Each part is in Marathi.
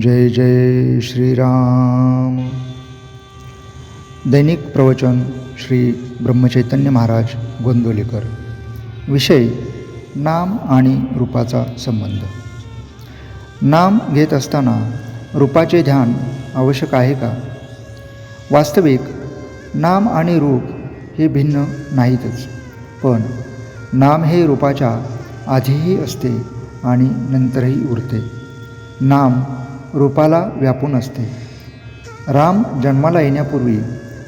जय जय श्रीराम। दैनिक प्रवचन श्री ब्रह्मचैतन्य महाराज गोंदोलीकर। विषय नाम आणि रूपाचा संबंध। नाम घेत असताना रूपाचे ध्यान आवश्यक आहे का? वास्तविक नाम आणि रूप हे भिन्न नाहीतच पण नाम हे रूपाच्या आधीही असते आणि नंतरही उरते. नाम रूपाला व्यापून असते. राम जन्माला येण्यापूर्वी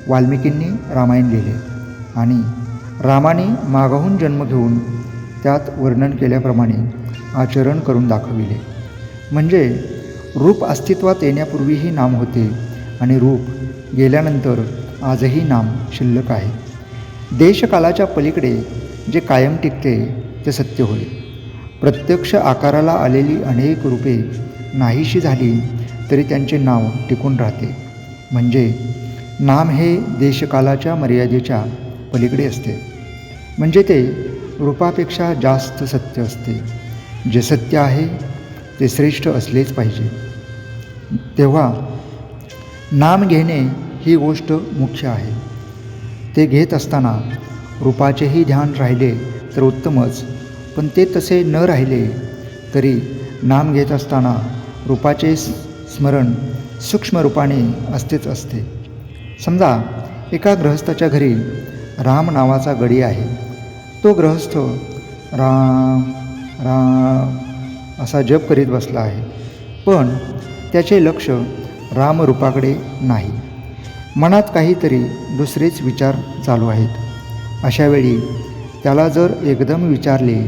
वाल्मिकींनी रामायण लिहिले आणि रामाने मागाहून जन्म घेऊन त्यात वर्णन केल्याप्रमाणे आचरण करून दाखविले. म्हणजे रूप अस्तित्वात येण्यापूर्वीही नाम होते आणि रूप गेल्यानंतर आजही नाम शिल्लक आहे. देशकालाच्या पलीकडे जे कायम टिकते ते सत्य होय. प्रत्यक्ष आकाराला आलेली अनेक रूपे नाहीशी झाली तरी त्यांचे नाव टिकून राहते. म्हणजे नाम हे देशकालाच्या मर्यादेच्या पलीकडे असते. म्हणजे ते रूपापेक्षा जास्त सत्य असते. जे सत्य आहे ते श्रेष्ठ असलेच पाहिजे. तेव्हा नाम घेणे ही गोष्ट मुख्य आहे. ते घेत असताना रूपाचेही ध्यान राहिले तर उत्तमच पण ते तसे न राहिले तरी नाम घेत असताना रूपाचे स्मरण सूक्ष्म रूपाने असतेच असते. समजा एका गृहस्थाच्या घरी राम नावाचा गडी आहे. तो गृहस्थ राम राम असा जप करीत बसला आहे. पण त्याचे लक्ष रामरूपाकडे नाही. मनात काहीतरी दुसरेच विचार चालू आहेत. अशावेळी त्याला जर एकदम विचारले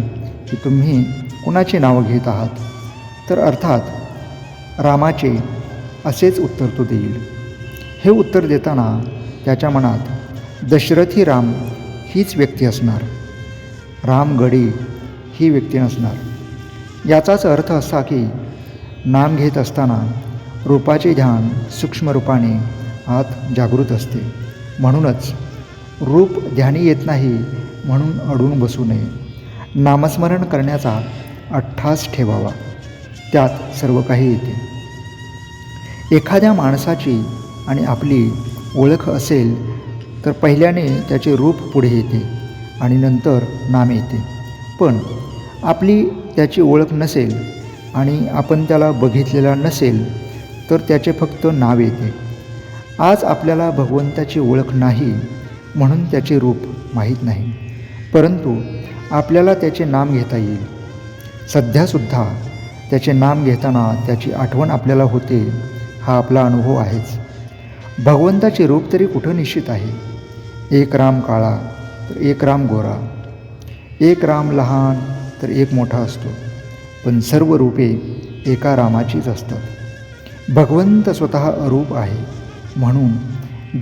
की तुम्ही कुणाचे नाव घेत आहात? तर अर्थात रामाचे असेच उत्तर तो देईल. हे उत्तर देताना त्याच्या मनात दशरथी राम हीच व्यक्ती असणार. राम गडी ही व्यक्ती नसणार. याचाच अर्थ असा की नाम घेत असताना रूपाचे ध्यान सूक्ष्म रूपाने आत जागृत असते. म्हणूनच रूप ध्यानी येत नाही म्हणून अडून बसू नये. नामस्मरण करण्याचा अठ्ठास ठेवावा. त्यात सर्व काही येते. एखाद्या माणसाची आणि आपली ओळख असेल तर पहिल्याने त्याचे रूप पुढे येते आणि नंतर नाम येते. पण आपली त्याची ओळख नसेल आणि आपण त्याला बघितलेला नसेल तर त्याचे फक्त नाव येते. आज आपल्याला भगवंताची ओळख नाही म्हणून त्याचे रूप माहीत नाही. परंतु आपल्याला त्याचे नाम घेता येईल. सध्यासुद्धा त्याचे नाम घेताना त्याची आठवण आपल्याला होते हा आपला अनुभव आहेच. भगवंताचे रूप तरी कुठं निश्चित आहे? एक राम काळा तर एक राम गोरा. एक राम लहान तर एक मोठा असतो. पण सर्व रूपे एका रामाचीच असतात. भगवंत स्वतः अरूप आहे. म्हणून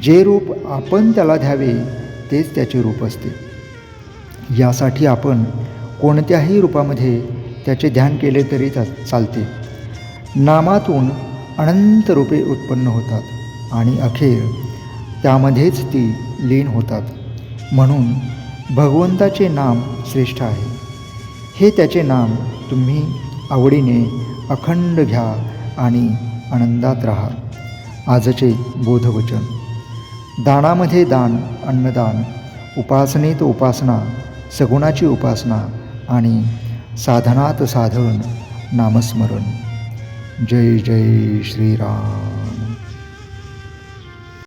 जे रूप आपण त्याला द्यावे तेच त्याचे रूप असते. यासाठी आपण कोणत्याही रूपामध्ये त्याचे ध्यान केले तरी चालते. नामातून अनंत रूपे उत्पन्न होतात आणि अखेर त्यामध्येच ती लीन होतात. म्हणून भगवंताचे नाम श्रेष्ठ आहे. हे त्याचे नाम तुम्ही आवडीने अखंड घ्या आणि आनंदात राहा. आजचे बोधवचन. दानामध्ये दान अन्नदान उपासनेत उपासना सगुणाची उपासना आणि साधनात साधन नामस्मरण. जय जय श्रीराम।